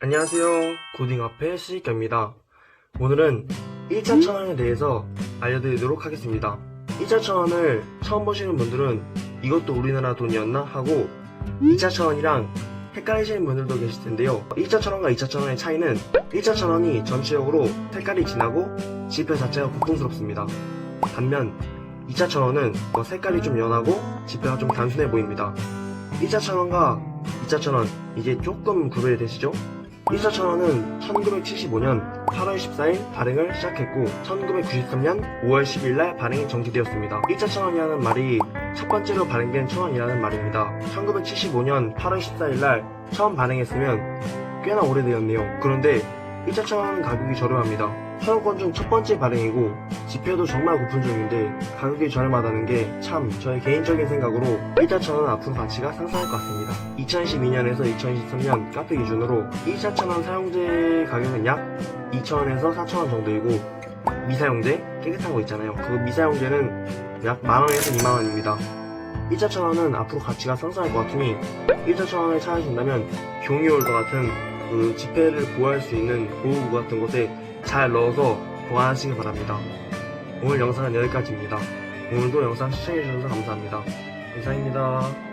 안녕하세요. 고딩 앞에 시식가입니다. 오늘은 1차 천원에 대해서 알려드리도록 하겠습니다. 1차 천원을 처음 보시는 분들은 이것도 우리나라 돈이었나 하고 2차 천원이랑 헷갈리시는 분들도 계실 텐데요. 1차 천원과 2차 천원의 차이는 1차 천원이 전체적으로 색깔이 진하고 지표 자체가 고풍스럽습니다. 반면 2차 천원은 뭐 색깔이 좀 연하고 지표가 좀 단순해 보입니다. 1차 천원과 2차 천원 이제 조금 구별이 되시죠? 1차 천원은 1975년 8월 14일 발행을 시작했고 1993년 5월 10일 날 발행이 정지되었습니다. 1차 천원이라는 말이 첫 번째로 발행된 천원이라는 말입니다. 1975년 8월 14일 날 처음 발행했으면 꽤나 오래되었네요. 그런데 1차 천원은 가격이 저렴합니다. 천원권 중 첫 번째 발행이고 지표도 정말 고픈 중인데 가격이 저렴하다는 게 참 저의 개인적인 생각으로 1차 천원 앞으로 가치가 상승할 것 같습니다. 2012년에서 2023년 카페 기준으로 1차 천원 사용제 가격은 약 2천원에서 4천원 정도이고 미사용제 깨끗한 거 있잖아요. 그 미사용제는 약 만원에서 2만원입니다. 1차 천원은 앞으로 가치가 상승할 것 같으니 1차 천원을 찾으신다면 종이홀더 같은 그 지폐를 보호할 수 있는 보호구 같은 곳에 잘 넣어서 보관하시기 바랍니다. 오늘 영상은 여기까지입니다. 오늘도 영상 시청해주셔서 감사합니다. 감사합니다.